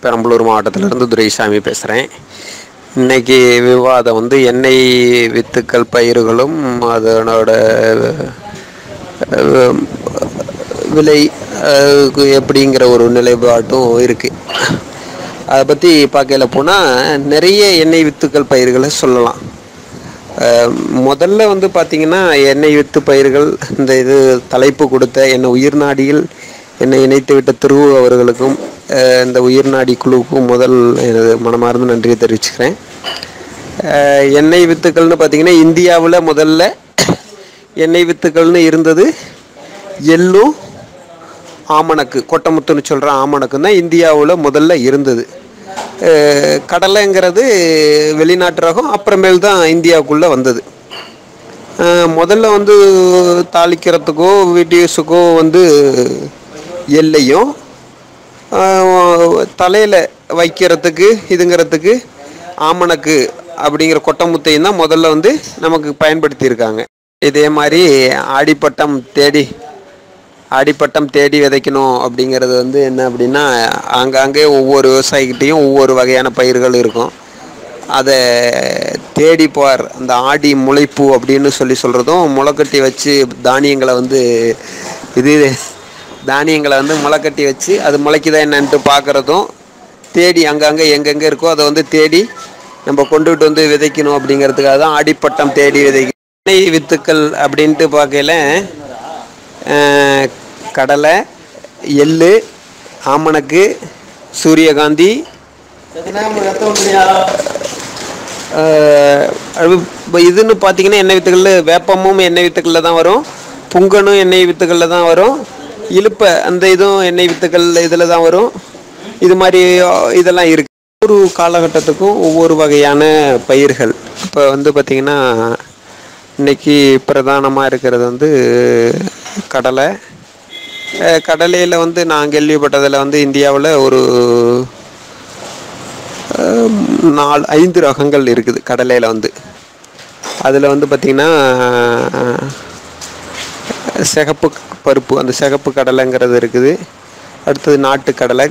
பெரம்பலூர் மாவட்டத்திலிருந்து துரைசாமி பேசுகிறேன் இன்னைக்கு விவாதம் வந்து எண்ணெய் வித்துக்கள் பயிர்களும் அதனோட விலை எப்படிங்கிற ஒரு நிலைப்பாட்டும் இருக்குது அதை பற்றி பார்க்கல போனால் நிறைய எண்ணெய் வித்துக்கள் பயிர்களை சொல்லலாம். முதல்ல வந்து பார்த்திங்கன்னா எண்ணெய் வித்து பயிர்கள் இந்த இது தலைப்பு கொடுத்த என்னை உயிர் நாடியில் என்னை இணைத்து விட்ட திரு அவர்களுக்கும் இந்த உயிர்நாடி குழுவுக்கும் முதல் எனது மனமார்ந்த நன்றியை தெரிவிச்சுக்கிறேன். எண்ணெய் வித்துக்கள்னு பார்த்தீங்கன்னா இந்தியாவில் முதல்ல எண்ணெய் வித்துக்கள்னு இருந்தது எள்ளும் ஆமணக்கு கொட்டமுத்துன்னு சொல்கிற ஆமணக்கு தான் இந்தியாவில் முதல்ல இருந்தது. கடலைங்கிறது வெளிநாட்டு ரகம் அப்புறமேல் தான் இந்தியாவுக்குள்ளே வந்தது. முதல்ல வந்து தாளிக்கிறதுக்கோ வீடியோஸுக்கோ வந்து எல்லையும் தலையில் வைக்கிறதுக்கு இதுங்கிறதுக்கு ஆமணக்கு அப்படிங்கிற கொட்டமுத்தையும் தான் முதல்ல வந்து நமக்கு பயன்படுத்தியிருக்காங்க. இதே மாதிரி ஆடிப்பட்டம் தேடி ஆடிப்பட்டம் தேடி விதைக்கணும் அப்படிங்கிறது வந்து என்ன அப்படின்னா ஆங்காங்கே ஒவ்வொரு விவசாயிகிட்டேயும் ஒவ்வொரு வகையான பயிர்கள் இருக்கும். அதை தேடி பார் அந்த ஆடி முளைப்பு அப்படின்னு சொல்லி சொல்கிறதும் முளைக்கட்டி வச்சு தானியங்களை வந்து இது தானியங்களை வந்து முளை கட்டி வச்சு அது முளைக்குதா என்னன்ட்டு பார்க்குறதும் தேடி அங்கங்கே எங்கெங்கே இருக்கோ அதை வந்து தேடி நம்ம கொண்டுகிட்டு வந்து விதைக்கணும் அப்படிங்கிறதுக்காக தான் ஆடிப்பட்டம் தேடி விதைக்கணும் எண்ணெய் வித்துக்கள் அப்படின்ட்டு பார்க்கல கடலை எள்ளு ஆமணக்கு சூரியகாந்தி அது இதுன்னு பார்த்தீங்கன்னா எண்ணெய் வித்துக்கள் வேப்பமும் எண்ணெய் வித்துக்களில் தான் வரும். புங்கனும் எண்ணெய் வித்துக்களில் தான் வரும். இழுப்பை அந்த இதுவும் எண்ணெய் வித்துக்கள் இதில் தான் வரும். இது மாதிரி இதெல்லாம் இருக்குது ஒவ்வொரு காலகட்டத்துக்கும் ஒவ்வொரு வகையான பயிர்கள். இப்போ வந்து பார்த்திங்கன்னா இன்றைக்கி பிரதானமாக இருக்கிறது வந்து கடலை. கடலையில் வந்து நான் கேள்விப்பட்டதில் வந்து இந்தியாவில் ஒரு நாலு ஐந்து ரகங்கள் இருக்குது கடலையில் வந்து. அதில் வந்து பார்த்திங்கன்னா சிகப்பு பருப்பு அந்த சிகப்பு கடலைங்கிறது இருக்குது. அடுத்தது நாட்டு கடலை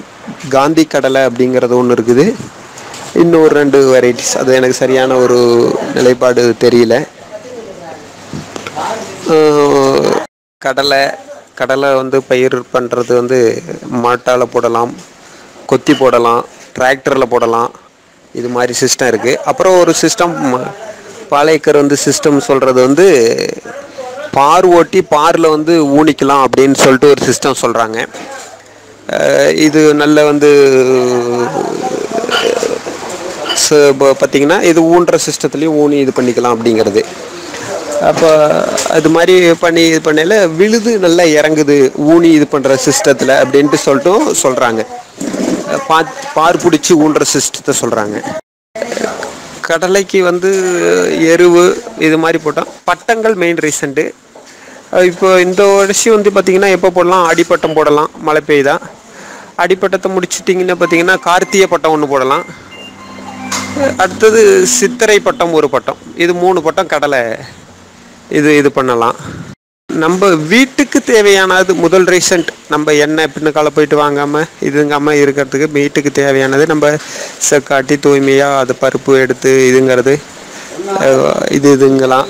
காந்தி கடலை அப்படிங்கிறது ஒன்று இருக்குது. இன்னும் ஒரு ரெண்டு வெரைட்டிஸ் அது எனக்கு சரியான ஒரு நிலைப்பாடு தெரியல. கடலை கடலை வந்து பயிர் பண்ணுறது வந்து மாட்டால் போடலாம் கொத்தி போடலாம் டிராக்டரில் போடலாம். இது மாதிரி சிஸ்டம் இருக்குது அப்புறம் ஒரு சிஸ்டம் பாளையக்கர் வந்து சிஸ்டம் சொல்கிறது வந்து பார் ஓட்டி பாரில் வந்து ஊனிக்கலாம் அப்படின்னு சொல்லிட்டு ஒரு சிஸ்டம் சொல்கிறாங்க இது நல்ல வந்து ச- இப்போ பார்த்தீங்கன்னா இது ஊன்ற சிஸ்டத்துலேயும் ஊனி இது பண்ணிக்கலாம் அப்படிங்கிறது. அப்போ அது மாதிரி பண்ணி இது பண்ணையில் விழுது நல்லா இறங்குது ஊனி இது பண்ணுற சிஸ்டத்தில் அப்படின்ட்டு சொல்லிட்டும் சொல்கிறாங்க பா பார் பிடிச்சி ஊன்ற சிஸ்டத்தை சொல்கிறாங்க கடலைக்கு வந்து எருவு இது மாதிரி போட்டோம். பட்டங்கள் மெயின் ரீசண்ட்டு இப்போ இந்த வருஷம் வந்து பார்த்திங்கன்னா எப்போ போடலாம்? அடிப்பட்டம் போடலாம். மழை பெய்யுதா அடிப்பட்டத்தை முடிச்சிட்டிங்கன்னா பார்த்தீங்கன்னா கார்த்திகை பட்டம் ஒன்று போடலாம். அடுத்தது சித்திரை பட்டம் ஒரு பட்டம். இது மூணு பட்டம் கடலை. இது இது பண்ணலாம். நம்ம வீட்டுக்கு தேவையானது முதல் ரீசன்ட் நம்ம எண்ணெய் பின்னுக்கால போயிட்டு வாங்காமல் இதுங்காமல் இருக்கிறதுக்கு வீட்டுக்கு தேவையானது நம்ம செக்காட்டி தூய்மையாக அது பருப்பு எடுத்து இதுங்கிறது இது இதுங்கலாம்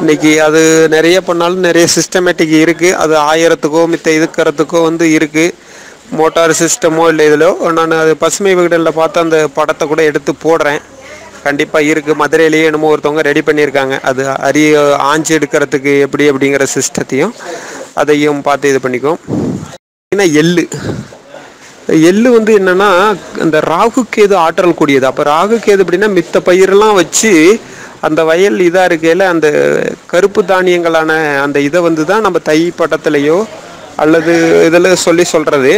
இன்னைக்கு அது நிறைய பண்ணாலும் நிறைய சிஸ்டமேட்டிக் இருக்குது அது ஆயிரத்துக்கோ மித்த இதுக்கிறதுக்கோ வந்து இருக்குது மோட்டார் சிஸ்டமோ இல்லை இதிலோ நான் அது பசுமை விகடனில் பார்த்து அந்த படத்தை கூட எடுத்து போடுறேன். கண்டிப்பாக இருக்குது மதுரையிலேயே என்னமோ ஒருத்தவங்க ரெடி பண்ணியிருக்காங்க. அது அரி ஆஞ்சி எடுக்கிறதுக்கு எப்படி அப்படிங்கிற சிஸ்டத்தையும் அதையும் பார்த்து இது பண்ணிக்குவோம். ஏன்னா எள்ளு. எள்ளு வந்து என்னென்னா இந்த ராகு கேது ஆற்றல் கூடியது. அப்போ ராகு கேது அப்படின்னா மித்த பயிரெல்லாம் வச்சு அந்த வயல் இதாக இருக்கையில் அந்த கருப்பு தானியங்களான அந்த இதை வந்து தான் நம்ம தை பட்டத்துலேயோ அல்லது இதில் சொல்லி சொல்கிறது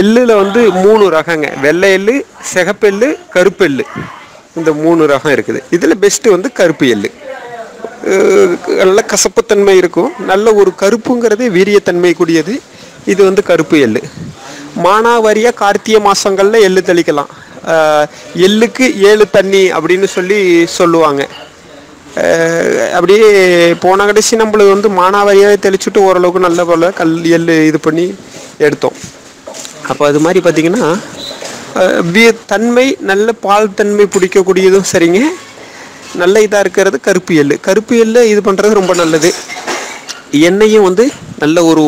எள்ளில் வந்து மூணு ரகங்க. வெள்ளை எள்ளு சிகப்பெள்ளு கருப்பெள்ளு. இந்த மூணு ரகம் இருக்குது. இதில் பெஸ்ட்டு வந்து கருப்பு எள்ளு. நல்ல கசப்புத்தன்மை இருக்கும். நல்ல ஒரு கருப்புங்கிறதே வீரியத்தன்மை கூடியது. இது வந்து கருப்பு எள்ளு. மானாவாரியாக கார்த்திகை மாதங்களில் எள்ளு தெளிக்கலாம். எள்ளுக்கு ஏழு தண்ணி அப்படின்னு சொல்லி சொல்லுவாங்க. அப்படியே போன கடைசி நம்மளுக்கு வந்து மானாவாரியாக தெளிச்சுட்டு ஓரளவுக்கு நல்ல போல் கல் எள் இது பண்ணி எடுத்தோம். அப்போ அது மாதிரி பார்த்திங்கன்னா தன்மை நல்ல பால் தன்மை பிடிக்கக்கூடியதும் சரிங்க. நல்ல இதாக இருக்கிறது கருப்பு எள்ளு. கருப்பு எள்ளு இது பண்ணுறது ரொம்ப நல்லது. எண்ணெயும் வந்து நல்ல ஒரு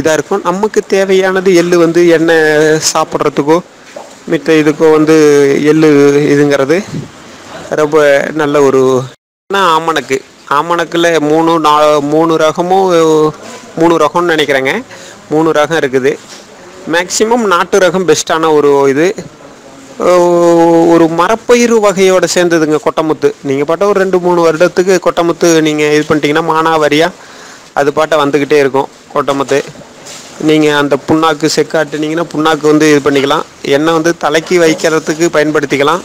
இதாக இருக்கும். நமக்கு தேவையானது எள்ளு வந்து எண்ணெய் சாப்பிட்றதுக்கோ மித்த இதுக்கும் வந்து எள்ளு இதுங்கிறது ரொம்ப நல்ல ஒரு ஆனால் ஆமணக்கு. ஆமணக்கில் மூணு நா மூணு ரகமும் மூணு ரகம்னு நினைக்கிறேங்க. மூணு ரகம் இருக்குது. மேக்சிமம் நாட்டு ரகம் பெஸ்ட்டான ஒரு இது. ஒரு மரப்பயிறு வகையோட சேர்ந்ததுங்க கொட்டமுத்து. நீங்கள் பாட்ட ஒரு ரெண்டு மூணு வருடத்துக்கு கொட்டமுத்து நீங்கள் இது பண்ணிட்டீங்கன்னா மானாவாரியாக அது பாட்டை வந்துக்கிட்டே இருக்கும் கொட்டமுத்து. நீங்கள் அந்த புண்ணாக்கு செக்காட்டினீங்கன்னா புண்ணாக்கு வந்து இது பண்ணிக்கலாம். எண்ணெய் வந்து தலைக்கு வைக்கிறதுக்கு பயன்படுத்திக்கலாம்.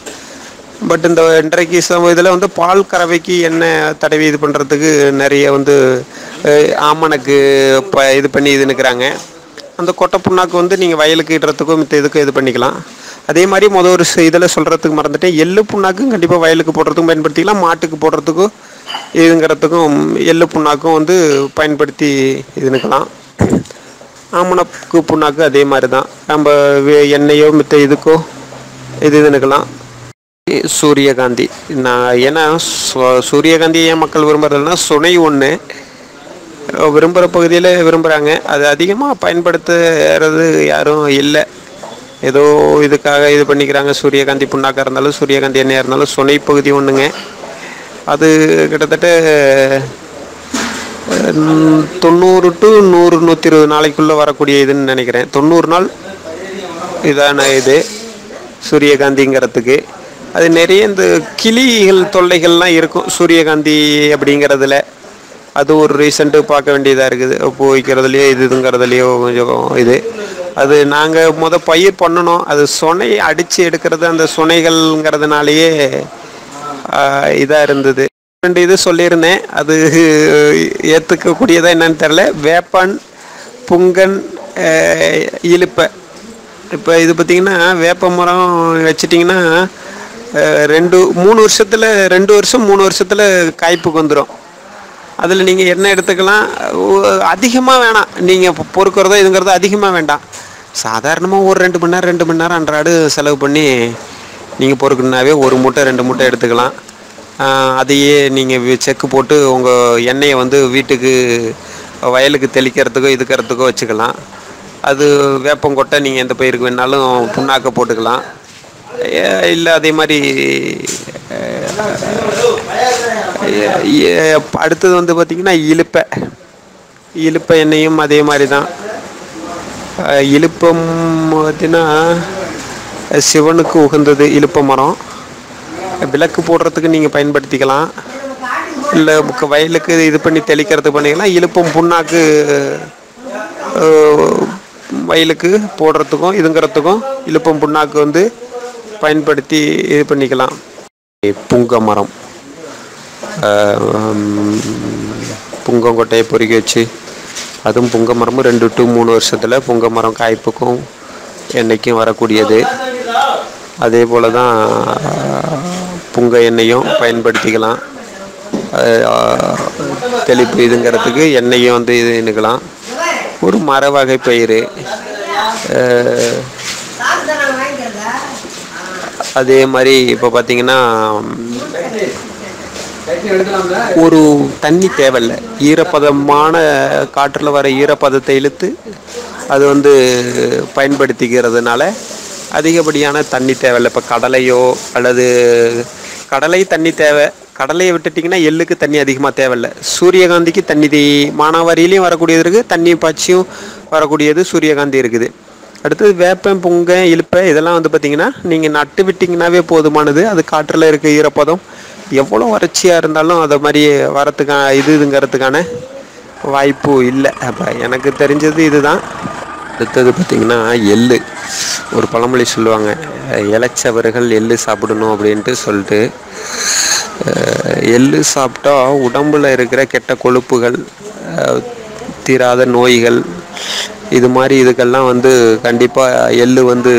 பட் இந்த இன்றைக்கு சம இதில் வந்து பால் கறவைக்கு எண்ணெய் தடவி இது பண்ணுறதுக்கு நிறைய வந்து ஆமணக்கு ப இது பண்ணி இது நிற்கிறாங்க அந்த கொட்டை புண்ணாக்கு வந்து நீங்கள் வயலுக்கு இடுறதுக்கும் மித்த இதுக்கும் இது பண்ணிக்கலாம். அதே மாதிரி மொதல் ஒரு இதில் சொல்கிறதுக்கு மறந்துட்டேன். எள்ளு புண்ணாக்கும் கண்டிப்பாக வயலுக்கு போடுறதுக்கும் பயன்படுத்திக்கலாம். மாட்டுக்கு போடுறதுக்கும் இதுங்கிறதுக்கும் எள்ளு புண்ணாக்கும் வந்து பயன்படுத்தி இதுனுக்கலாம் ஆமணக்கு புண்ணாக்கு அதே மாதிரி தான் நம்ம எண்ணெயோ மித்த இதுக்கோ இது இது சூரியகாந்தி. நான் ஏன்னா சூரியகாந்தி ஏன் மக்கள் விரும்புறதுனா சுனை ஒன்று விரும்புகிற பகுதியில் விரும்புகிறாங்க அது அதிகமாக பயன்படுத்துறது யாரும் இல்லை. ஏதோ இதுக்காக இது பண்ணிக்கிறாங்க. சூரியகாந்தி புண்ணாக்காக இருந்தாலும் சூரியகாந்தி எண்ணெயாக இருந்தாலும் சுனை பகுதி ஒன்றுங்க அது கிட்டத்தட்ட தொண்ணூறு டு நூறு நூற்றி இருபது நாளைக்குள்ளே வரக்கூடிய இதுன்னு நினைக்கிறேன். தொண்ணூறு நாள் இதான இது சூரியகாந்திங்கிறதுக்கு. அது நிறைய இந்த கிளிகள் தொல்லைகள்லாம் இருக்கும். சூரியகாந்தி அப்படிங்கிறதுல. அது ஒரு ரீசெண்ட்டு பார்க்க வேண்டியதாக இருக்குது. பூ வைக்கிறதுலையோ இது இதுங்கிறதுலையோ கொஞ்சம் இது. அது நாங்கள் முத பயிர் பண்ணணும். அது சுனை அடித்து எடுக்கிறது அந்த சுனைகள்ங்கிறதுனாலேயே இதாக இருந்தது. ரெண்டு இது சொல்லியிருந்தேன். அது ஏற்றுக்கக்கூடியதாக என்னன்னு தெரில வேப்பன் புங்கன் இழுப்பை இலுப்பை. இப்போ இது பார்த்திங்கன்னா வேப்ப மரம் வச்சிட்டிங்கன்னா ரெண்டு மூணு வருஷத்தில் ரெண்டு வருஷம் மூணு வருஷத்தில் காய்ப்புக்கு வந்துடும் அதில் நீங்கள் என்ன எடுத்துக்கலாம்? அதிகமாக வேணாம். நீங்கள் பொறுக்கிறதோ இதுங்கிறதோ அதிகமாக வேண்டாம். சாதாரணமாக ஒரு ரெண்டு மணி நேரம் ரெண்டு மணி நேரம் அன்றாடு செலவு பண்ணி நீங்கள் பொறுக்கணுனாவே ஒரு மூட்டை ரெண்டு மூட்டை எடுத்துக்கலாம். அதையே நீங்கள் செக்கு போட்டு உங்கள் எண்ணெயை வந்து வீட்டுக்கு வயலுக்கு தெளிக்கிறதுக்கோ இதுக்கிறதுக்கோ வச்சுக்கலாம். அது வேப்பங்கொட்டை நீங்கள் எந்த பயிருக்கு வேணாலும் புண்ணாக்க போட்டுக்கலாம். இல்லை அதே மாதிரி அடுத்தது வந்து பார்த்திங்கன்னா இலுப்பை இலுப்பை எண்ணெயும் அதே மாதிரி தான் இழுப்பம் இலுப்பம் பார்த்தீங்கன்னா சிவனுக்கு உகந்தது இழுப்ப மரம். விளக்கு போடுறதுக்கு நீங்கள் பயன்படுத்திக்கலாம். இல்லை வயலுக்கு இது பண்ணி தெளிக்கிறதுக்கு பண்ணிக்கலாம். இழுப்பும் புண்ணாக்கு வயலுக்கு போடுறதுக்கும் இதுங்கிறதுக்கும் இழுப்பம் புண்ணாக்கு வந்து பயன்படுத்தி இது பண்ணிக்கலாம். புங்க மரம். புங்கங்கொட்டையை பொறுக்கி வச்சு அதுவும் புங்க மரமும் ரெண்டு டு மூணு வருஷத்தில் புங்க மரம் காய்ப்புக்கும் என்றைக்கும் வரக்கூடியது. அதே போல் தான் புங்க எண்ணெயும் பயன்படுத்திக்கலாம். தெளிப்பு இதுங்கிறதுக்கு எண்ணெயும் வந்து இது நிற்கலாம் ஒரு மர வகை பயிர் அதே மாதிரி இப்போ பார்த்தீங்கன்னா ஒரு தண்ணி தேவையில்ல. ஈரப்பதமான காற்றில் வர ஈரப்பதத்தை இழுத்து அது வந்து பயன்படுத்திக்கிறதுனால அதிகப்படியான தண்ணி தேவையில்லை இப்போ கடலையோ அல்லது கடலை தண்ணி தேவை. கடலையை விட்டுட்டிங்கன்னா எள்ளுக்கு தண்ணி அதிகமாக தேவையில்ல சூரியகாந்திக்கு தண்ணி தீ மானாவாரியிலையும் வரக்கூடியது இருக்குது. தண்ணி பாய்ச்சியும் வரக்கூடியது சூரியகாந்தி இருக்குது. அடுத்தது வேப்பம் புங்க இழுப்பை இதெல்லாம் வந்து பார்த்திங்கன்னா நீங்கள் நட்டு விட்டிங்கனாவே போதுமானது. அது காற்றில் இருக்க ஈரப்பதம். எவ்வளோ வறட்சியாக இருந்தாலும் அதை மாதிரி வரத்துக்கான இது இதுங்கிறதுக்கான வாய்ப்பு இல்லை. அப்போ எனக்கு தெரிஞ்சது இதுதான். அடுத்தது பார்த்திங்கன்னா எள்ளு. ஒரு பழமொழி சொல்லுவாங்க இளைச்சவர்கள் எள்ளு சாப்பிடணும் அப்படின்ட்டு சொல்லிட்டு எள்ளு சாப்பிட்டா உடம்புல இருக்கிற கெட்ட கொழுப்புகள் தீராத நோய்கள் இது மாதிரி இதுக்கெல்லாம் வந்து கண்டிப்பாக எள்ளு வந்து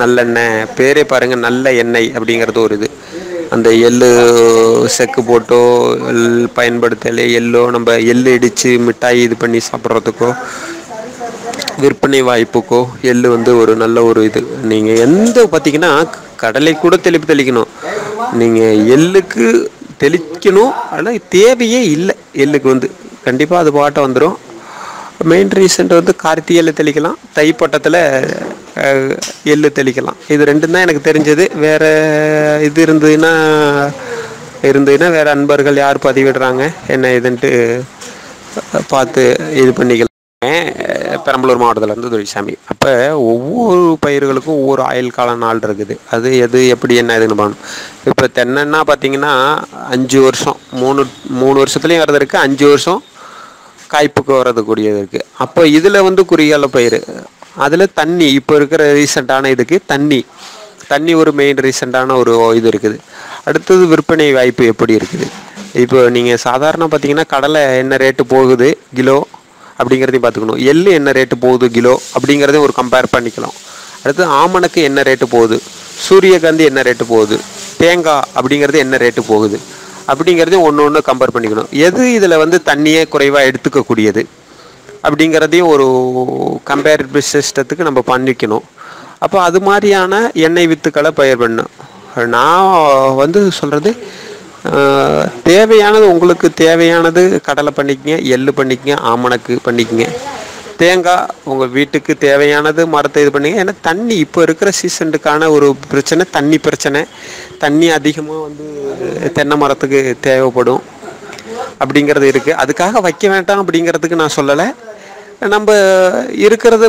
நல்லெண்ணெய் பேரே பாருங்கள் நல்ல எண்ணெய் அப்படிங்கிறது ஒரு இது. அந்த எள்ளு செக்கு போட்டோ எள் பயன்படுத்தலை எள்ளோ நம்ம எள்ளு இடித்து மிட்டாய் இது பண்ணி சாப்பிட்றதுக்கோ விற்பனை வாய்ப்புக்கோ எள்ளு வந்து ஒரு நல்ல ஒரு இது. நீங்கள் எந்த பார்த்தீங்கன்னா கடலை கூட தெளிப்பு தெளிக்கணும். நீங்கள் எள்ளுக்கு தெளிக்கணும். ஆனால் தேவையே இல்லை எள்ளுக்கு வந்து. கண்டிப்பாக அது பாட்டை வந்துடும் மெயின் ரீசன்ட் வந்து கார்த்திகையில் தெளிக்கலாம். தைப்பட்டத்தில் எள்ளு தெளிக்கலாம். இது ரெண்டும் தான் எனக்கு தெரிஞ்சது. வேறு இது இருந்ததுன்னா இருந்ததுன்னா வேறு அன்பர்கள் யார் பதிவிடுறாங்க? என்ன இதுன்ட்டு பார்த்து இது பண்ணிக்கலாம். பெரம்பலூர் மாவட்டத்திலேருந்து துரைசாமி. அப்போ ஒவ்வொரு பயிர்களுக்கும் ஒவ்வொரு ஆயுள் கால நாள் இருக்குது. அது எது எப்படி என்ன இதுன்னு பண்ணணும் இப்போ தென்னைன்னா பார்த்தீங்கன்னா அஞ்சு வருஷம் மூணு மூணு வருஷத்துலேயும் வரது இருக்குது அஞ்சு வருஷம் காய்ப்புக்கு வர்றது கூடியது இருக்குது அப்போ இதில் வந்து குறுகியால பயிர் அதில் தண்ணி இப்போ இருக்கிற ரீசெண்டான இதுக்கு தண்ணி. தண்ணி ஒரு மெயின் ரீசெண்டான ஒரு இது இருக்குது. அடுத்தது விற்பனை வாய்ப்பு எப்படி இருக்குது? இப்போ நீங்கள் சாதாரண பார்த்தீங்கன்னா கடலை என்ன ரேட்டு போகுது? கிலோ அப்படிங்கிறதையும் பார்த்துக்கணும். எள்ளு என்ன ரேட்டு போகுது கிலோ அப்படிங்கிறதையும் ஒரு கம்பேர் பண்ணிக்கலாம். அடுத்து ஆமணக்கு என்ன ரேட்டு போகுது? சூரியகாந்தி என்ன ரேட்டு போகுது? தேங்காய் அப்படிங்கிறது என்ன ரேட்டு போகுது? அப்படிங்கிறதையும் ஒன்று ஒன்று கம்பேர் பண்ணிக்கணும். எது இதில் வந்து தண்ணியே குறைவாக எடுத்துக்கக்கூடியது? அப்படிங்கிறதையும் ஒரு கம்பேர் சிஸ்டத்துக்கு நம்ம பண்ணிக்கணும். அப்போ அது மாதிரியான எண்ணெய் வித்துக்களை பயிர் பண்ணணும். நான் வந்து சொல்கிறது தேவையானது உங்களுக்கு தேவையானது கடலை பண்ணிக்கங்க எள்ளு பண்ணிக்கங்க ஆமணக்கு பண்ணிக்கங்க. தேங்காய் உங்கள் வீட்டுக்கு தேவையானது மரத்தை இது பண்ணிங்க. ஏன்னா தண்ணி இப்போ இருக்கிற சீசனுக்கான ஒரு பிரச்சனை தண்ணி பிரச்சனை. தண்ணி அதிகமாக வந்து தென்னை மரத்துக்கு தேவைப்படும். அப்படிங்கிறது இருக்குது அதுக்காக வைக்க வேண்டாம் அப்படிங்கிறதுக்கு நான் சொல்லலை. நம்ம இருக்கிறது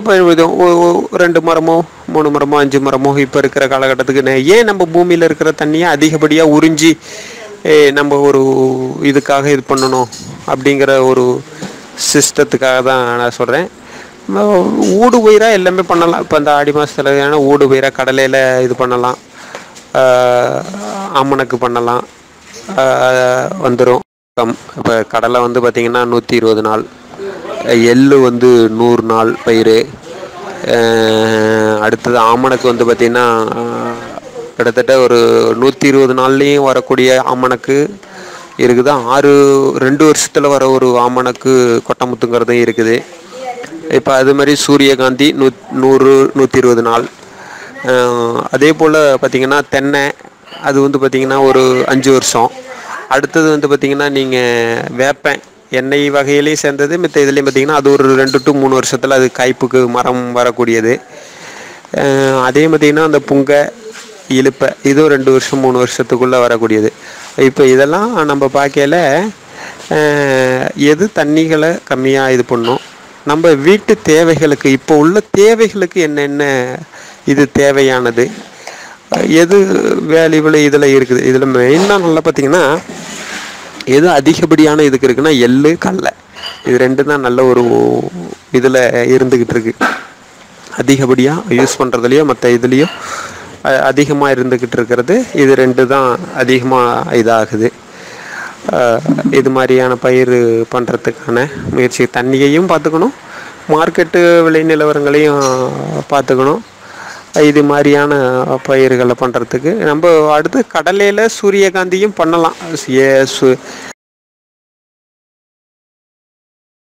ரெண்டு மரமோ மூணு மரமோ அஞ்சு மரமோ இப்போ இருக்கிற காலகட்டத்துக்கு ஏன் நம்ம பூமியில் இருக்கிற தண்ணியை அதிகப்படியாக உறிஞ்சி நம்ம ஒரு இதுக்காக இது பண்ணணும் அப்படிங்கிற ஒரு சிஸ்டத்துக்காக தான் நான் சொல்கிறேன் ஊடு பயிராக எல்லாமே பண்ணலாம். இப்போ அந்த ஆடி மாதத்துல ஏன்னா ஊடு பயிராக கடலையில் இது பண்ணலாம். அம்மனுக்கு ஆமணக்கு பண்ணலாம். வந்துடும் இப்போ கடலை வந்து பார்த்திங்கன்னா நூற்றி இருபது நாள். எள்ளு வந்து நூறு நாள் பயிர். அடுத்தது ஆமணக்கு வந்து பார்த்திங்கன்னா கிட்டத்தட்ட ஒரு நூற்றி இருபது நாள்லேயும் வரக்கூடிய ஆமணக்கு இருக்குது? ஆறு ரெண்டு வருஷத்தில் வர ஒரு ஆமணக்கு கொட்டமுத்துங்கிறதும் இருக்குது. இப்போ அது மாதிரி சூரியகாந்தி நூ நூறு நூற்றி இருபது நாள் அதே போல் பார்த்திங்கன்னா தென்னை அது வந்து பார்த்திங்கன்னா ஒரு அஞ்சு வருஷம். அடுத்தது வந்து பார்த்திங்கன்னா நீங்கள் வேப்பன் எண்ணெய் வகையிலையும் சேர்ந்தது மித்த இதுலேயும் பார்த்திங்கன்னா அது ஒரு ரெண்டு டு மூணு வருஷத்தில் அது காய்ப்புக்கு மரம் வரக்கூடியது. அதே பார்த்திங்கன்னா அந்த புங்கை இழுப்பை. இதுவும் ரெண்டு வருஷம் மூணு வருஷத்துக்குள்ளே வரக்கூடியது. இப்போ இதெல்லாம் நம்ம பார்க்கையில எது தண்ணிகளை கம்மியாக இது பண்ணும்? நம்ம வீட்டு தேவைகளுக்கு இப்போ உள்ள தேவைகளுக்கு என்னென்ன இது தேவையானது? எது வேல்யூபிள் இதில் இருக்குது? இதில் மெயினாக நல்லா பார்த்தீங்கன்னா எது அதிகப்படியான இதுக்கு இருக்குன்னா எள்ளு கடலை. இது ரெண்டு தான் நல்ல ஒரு இதில் இருந்துக்கிட்டு இருக்கு. அதிகப்படியாக யூஸ் பண்ணுறதுலையோ மற்ற இதுலேயோ அதிகமாக இருந்துக்கிட்டு இருக்கிறது. இது ரெண்டு தான் அதிகமாக இதாகுது. இது மாதிரியான பயிர் பண்ணுறதுக்கான முயற்சி. தண்ணியையும் பார்த்துக்கணும். மார்க்கெட்டு விலை நிலவரங்களையும் பார்த்துக்கணும். இது மாதிரியான பயிர்களை பண்ணுறதுக்கு நம்ம அடுத்து கடலையில் சூரியகாந்தியும் பண்ணலாம். ஏ சு